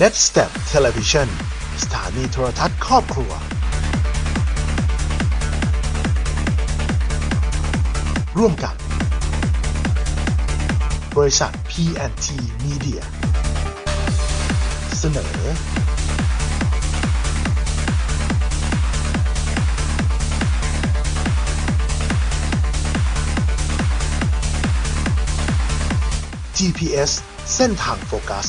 Next Step Television สถานีโทรทัศน์ครอบครัว ร่วมกับบริษัท P&T Media เสนอ GPS เส้นทางโฟกัส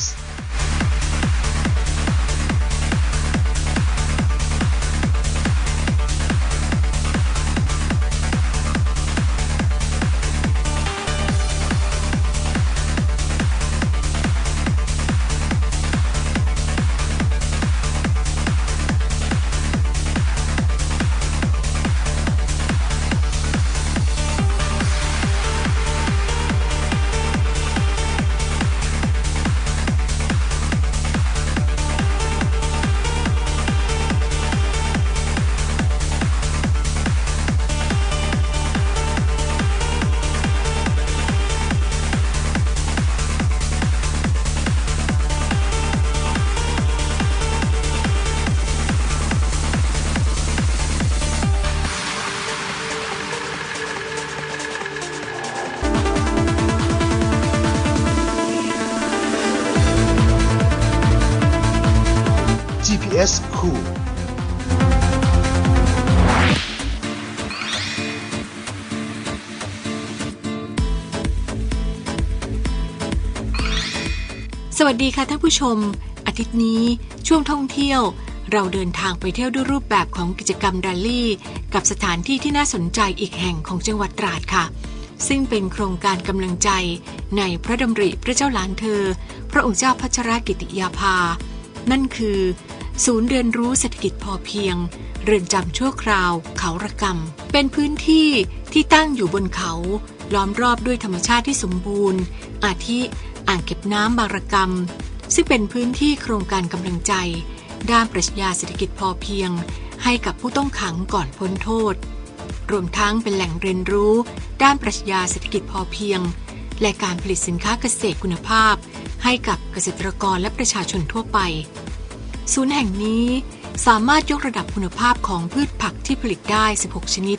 สวัสดีค่ะท่านผู้ชม อาทิตย์นี้ช่วงท่องเที่ยว เราเดินทางไปเที่ยวด้วยรูปแบบของกิจกรรมดัลลี่ กับสถานที่ที่น่าสนใจอีกแห่งของจังหวัดตราดค่ะ ซึ่งเป็นโครงการกำลังใจ ในพระดำริพระเจ้าหลานเธอ พระองค์เจ้าพัชรกิติยาภา นั่นคือ ศูนย์เรียนรู้เศรษฐกิจพอเพียง เรือนจำชั่วคราว เขาระกำเป็นพื้นที่ที่ตั้งอยู่บนเขา ล้อมรอบด้วยธรรมชาติที่สมบูรณ์ อาทิ อ่างเก็บน้ำบางระกำซึ่งเป็นพื้นที่โครงการกำลังใจ ด้านปรัชญาเศรษฐกิจพอเพียง ให้กับผู้ต้องขังก่อนพ้นโทษ รวมทั้งเป็นแหล่งเรียนรู้ ด้านปรัชญาเศรษฐกิจพอเพียง และการผลิตสินค้าเกษตรคุณภาพ ให้กับเกษตรกรและประชาชนทั่วไป ศูนย์แห่งนี้สามารถยกระดับคุณภาพของพืชผักที่ผลิตได้ 16 ชนิด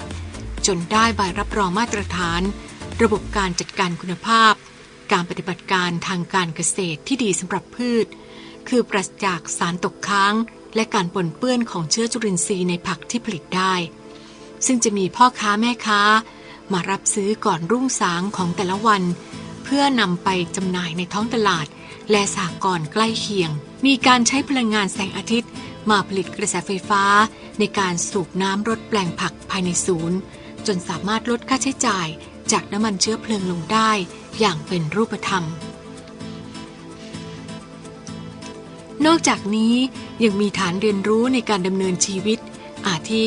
จนได้ใบรับรองมาตรฐาน ระบบการจัดการคุณภาพ การปฏิบัติการทางการเกษตรที่ดีสำหรับพืช คือปราศจากสารตกค้าง และการปนเปื้อนของเชื้อจุลินทรีย์ในผักที่ผลิตได้ ซึ่งจะมีพ่อค้าแม่ค้า มารับซื้อก่อนรุ่งสางของแต่ละวัน เพื่อนำไปจำหน่ายในท้องตลาด และสหกรณ์ใกล้เคียง มีการใช้พลังงานแสงอาทิตย์ มาผลิตกระแสไฟฟ้า ในการสูบน้ำรดแปลงผักภายในศูนย์ จนสามารถลดค่าใช้จ่าย จากน้ำมันเชื้อเพลิงลงได้อย่างเป็นรูปธรรม นอกจากนี้ยังมีฐานเรียนรู้ในการดำเนินชีวิต อาทิ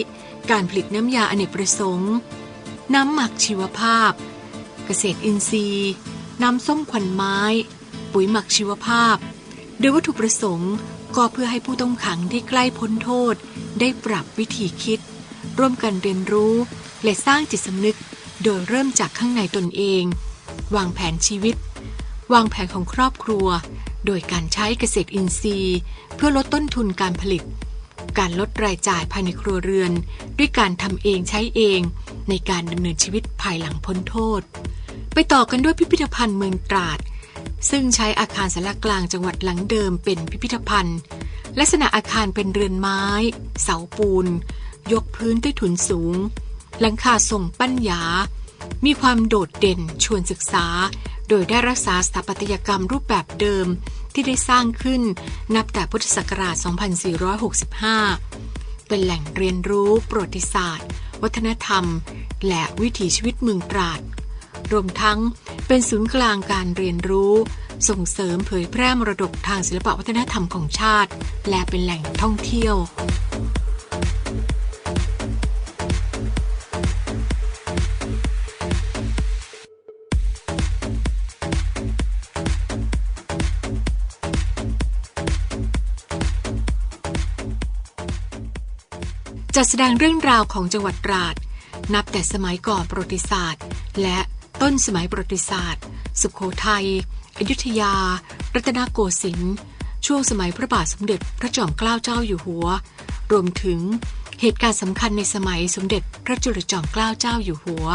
การผลิตน้ำยาอเนกประสงค์ น้ำหมักชีวภาพ เกษตรอินทรีย์ น้ำส้มควันไม้ ปุ๋ยหมักชีวภาพ โดยวัตถุประสงค์ก็เพื่อให้ผู้ต้องขังที่ใกล้พ้นโทษ ได้ปรับวิธีคิด ร่วมกันเรียนรู้และสร้างจิตสำนึก โดยเริ่มจากข้างในตนเอง วางแผนชีวิต วางแผนของครอบครัว โดยการใช้เกษตรอินทรีย์ เพื่อลดต้นทุนการผลิต การลดรายจ่ายภายในครัวเรือน ด้วยการทำเองใช้เอง ในการดำเนินชีวิตภายหลังพ้นโทษ ไปต่อกันด้วยพิพิธภัณฑ์เมืองตราด ซึ่งใช้อาคารสารกลางจังหวัดหลังเดิมเป็นพิพิธภัณฑ์ ลักษณะอาคารเป็นเรือนไม้ เสาปูน ยกพื้นด้วยถุนสูง หลังคาทรงปั้นหยามีความโดดเด่นชวนศึกษา โดยได้รักษาสถาปัตยกรรมรูปแบบเดิมที่ได้สร้างขึ้นนับแต่พุทธศักราช 2465 เป็นแหล่งเรียนรู้ประวัติศาสตร์ วัฒนธรรม และวิถีชีวิตเมืองตราด รวมทั้งเป็นศูนย์กลางการเรียนรู้ ส่งเสริมเผยแพร่มรดกทางศิลปวัฒนธรรมของชาติ และเป็นแหล่งท่องเที่ยว จัดแสดงเรื่องราวของจังหวัดตราด นับแต่สมัยก่อนประวัติศาสตร์ และต้นสมัยประวัติศาสตร์ สุขโขทัย อยุธยา รัตนโกสินทร์ชช่วงสมัยพระบาทสมเด็จพระจอมเกล้าเจ้าอยู่หัว รวมถึงเหตุการณ์สำคัญในสมัยสมเด็จพระจุลจอมเกล้าเจ้าอยู่หัว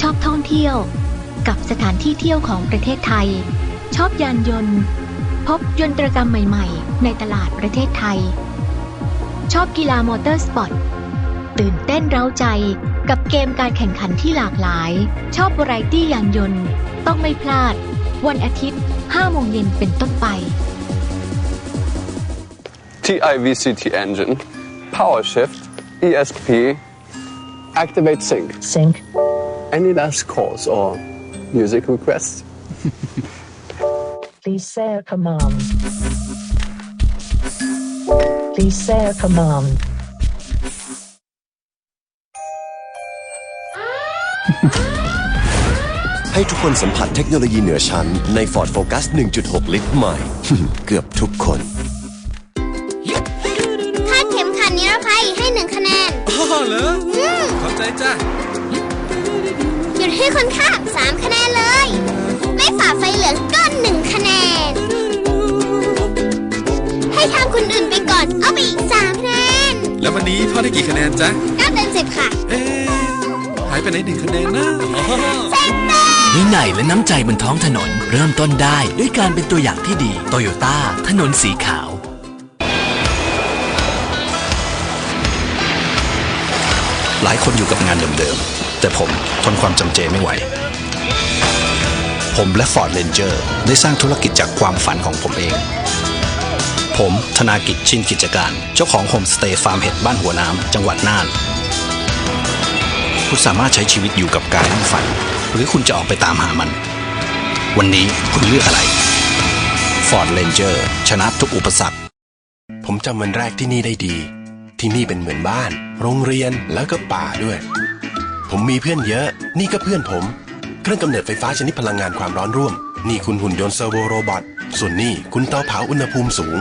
ชอบท่องเที่ยว กับสถานที่เที่ยวของประเทศไทย ชอบยานยนต์ พบยนตรกรรมใหม่ๆ ในตลาดประเทศไทย ชอบกีฬามอเตอร์สปอร์ตตื่นเต้นเร้าใจกับเกมการแข่งขันที่หลากหลาย ชอบวาไรตี้ยานยนต์ ต้องไม่พลาด วันอาทิตย์5โมงเย็นเป็นต้นไป TIVCT engine, power shift, ESP, activate sync. Sync. Any last calls or music requests? Please say a command. Please say a command. ให้ทุกคนสัมผัสเทคโนโลยีเหนือชั้นใน Ford Focus 1.6 ลิตรใหม่ เกือบทุกคนคาดเข็มขัดนิรภัยให้หนึ่งคะแนนอ๋อเหรอเข้าใจจ้ะ หยุดให้คนข้ามสามคะแนนเลย ไม่ฝ่าไฟเหลืองก็หนึ่งคะแนน ให้ทำคนอื่นไปก่อนเอาไปอีกสามคะแนนแล้ววันนี้พ่อได้กี่คะแนนจ๊ะเก้าเต็มสิบค่ะเอ๊ะหายไปไหนหนึ่งคะแนนนะอ๋อเซ็นเตอร์วินัยและน้ำใจบนท้องถนน เริ่มต้นได้ด้วยการเป็นตัวอย่างที่ดีโตโยต้าถนนสีขาว หลายคนอยู่กับงานเดิมๆ แต่ผมทนความจำเจไม่ไหว ผมและ Ford Ranger ได้สร้างธุรกิจจากความฝันของผมเอง ผมธนากิจชินกิจการ เจ้าของโฮมสเตย์ฟาร์มเห็ดบ้านหัวน้ำจังหวัดน่าน คุณสามารถใช้ชีวิตอยู่กับการฝัน หรือคุณจะออกไปตามหามัน วันนี้คุณเลือกอะไร Ford Ranger ชนะทุกอุปสรรค ผมจำวันแรกที่นี่ได้ดี ที่นี่เป็นเหมือนบ้าน โรงเรียนแล้วก็ป่าด้วย ผมมีเพื่อนเยอะ นี่ก็เพื่อนผม เครื่องกำเนิดไฟฟ้าชนิดพลังงานความร้อนร่วม นี่คุณหุ่นยนต์เซอร์โวโรบอท ส่วนนี่คุณเตาเผาอุณหภูมิสูง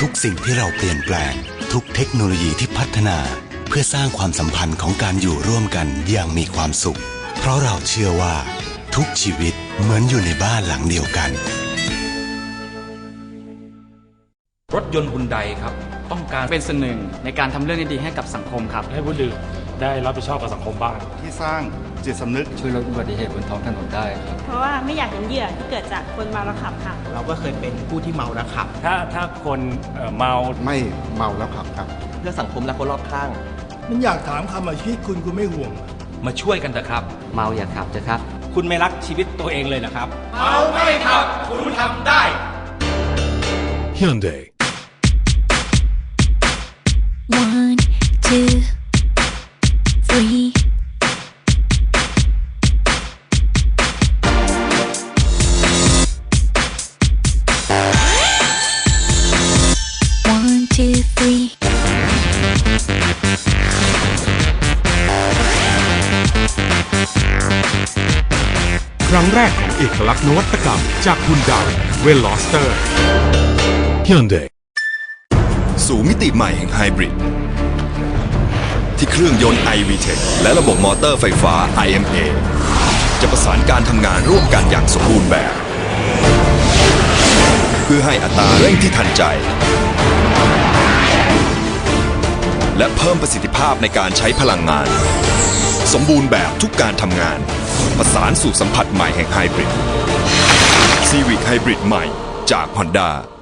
ทุกสิ่งที่เราเปลี่ยนแปลง ทุกเทคโนโลยีที่พัฒนา เพื่อสร้างความสัมพันธ์ของการอยู่ร่วมกันอย่างมีความสุข เพราะเราเชื่อว่า ทุกชีวิตเหมือนอยู่ในบ้านหลังเดียวกัน รถยนต์ฮุนไดครับ ต้องการเป็นส่วนหนึ่งในการทำเรื่องดีๆให้กับสังคมครับ ให้ผู้ดื่ม ได้รับผิดชอบกับสังคมบ้าง ที่สร้างจิตสำนึก ช่วยลดอุบัติเหตุบนท้องถนนได้ครับเพราะว่าไม่อยากเห็นเหยื่อที่เกิดจากคนเมาแล้วขับค่ะ เราก็เคยเป็นผู้ที่เมาแล้วขับ ถ้าถ้าคนเอ่อเมาไม่เมาแล้วขับครับ เพื่อสังคมและคนรอบข้าง มันอยากถามคำอาชีพคุณคุณไม่ห่วง มาช่วยกันเถอะครับ เมาอย่าขับจะครับ คุณไม่รักชีวิตตัวเองเลยนะครับ เมาไม่ขับ คุณทำได้ Hyundai รั้งแรกของเอกลักษณ์นวัตกรรม จากฮุนไดเวลลอสเตอร์ Hyundai สู่มิติใหม่แห่งไฮบริดที่เครื่องยนต์ iVTEC และระบบมอเตอร์ไฟฟ้า IMA จะประสานการทำงานร่วมกันอย่างสมบูรณ์แบบ เพื่อให้อัตราเร่งที่ทันใจ และเพิ่มประสิทธิภาพในการใช้พลังงาน สมบูรณ์แบบทุกการทำงาน ประสานสู่สัมผัสใหม่แห่งไฮบริดซีวิกไฮบริดใหม่จาก Honda